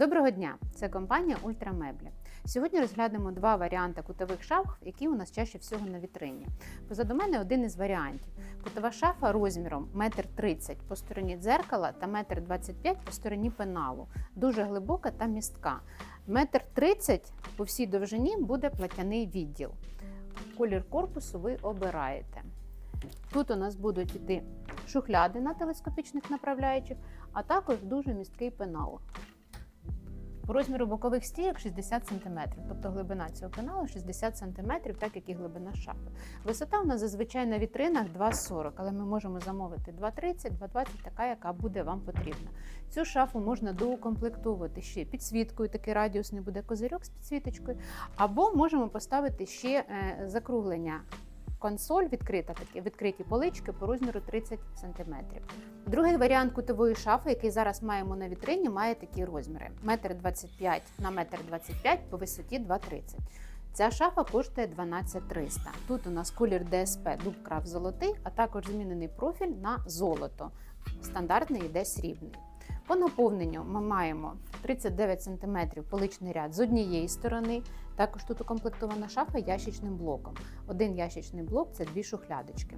Доброго дня! Це компанія Ультрамеблі. Сьогодні розглянемо два варіанти кутових шаф, які у нас чаще всього на вітрині. Позаду мене один із варіантів. Кутова шафа розміром 1,30 м по стороні дзеркала та 1,25 м по стороні пеналу. Дуже глибока та містка. 1,30 м по всій довжині буде платяний відділ. Колір корпусу ви обираєте. Тут у нас будуть йти шухляди на телескопічних направляючих, а також дуже місткий пенал. По розміру бокових стійок 60 см, тобто глибина цього пеналу 60 см, так як і глибина шафи. Висота у нас зазвичай на вітринах 2,40, але ми можемо замовити 2,30, 2,20, така, яка буде вам потрібна. Цю шафу можна доукомплектовувати ще підсвіткою, такий радіусний буде козирьок з підсвіточкою, або можемо поставити ще е, закруглення. Консоль відкрита такі відкриті полички по розміру 30 см. Другий варіант кутової шафи, який зараз маємо на вітрині, має такі розміри: 1,25 на 1,25 по висоті 2,30. Ця шафа коштує 12300. Тут у нас колір ДСП дуб крав золотий, а також змінений профіль на золото. Стандартний йде срібний. По наповненню ми маємо 39 см поличний ряд з однієї сторони. Також тут укомплектована шафа ящичним блоком. Один ящичний блок це дві шухлядочки.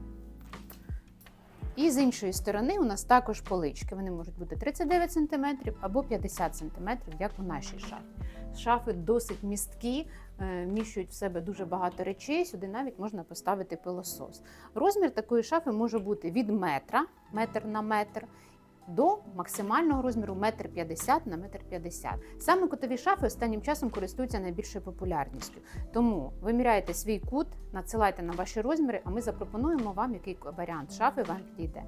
І з іншої сторони у нас також полички. Вони можуть бути 39 см або 50 см, як у нашій шафі. Шафи досить місткі, е, вміщують в себе дуже багато речей. Сюди навіть можна поставити пилосос. Розмір такої шафи може бути від метра, метр на метр. До максимального розміру 1,50 на 1,50 м. Саме кутові шафи останнім часом користуються найбільшою популярністю. Тому виміряйте свій кут, надсилайте на ваші розміри, а ми запропонуємо вам, який варіант шафи вам підійде.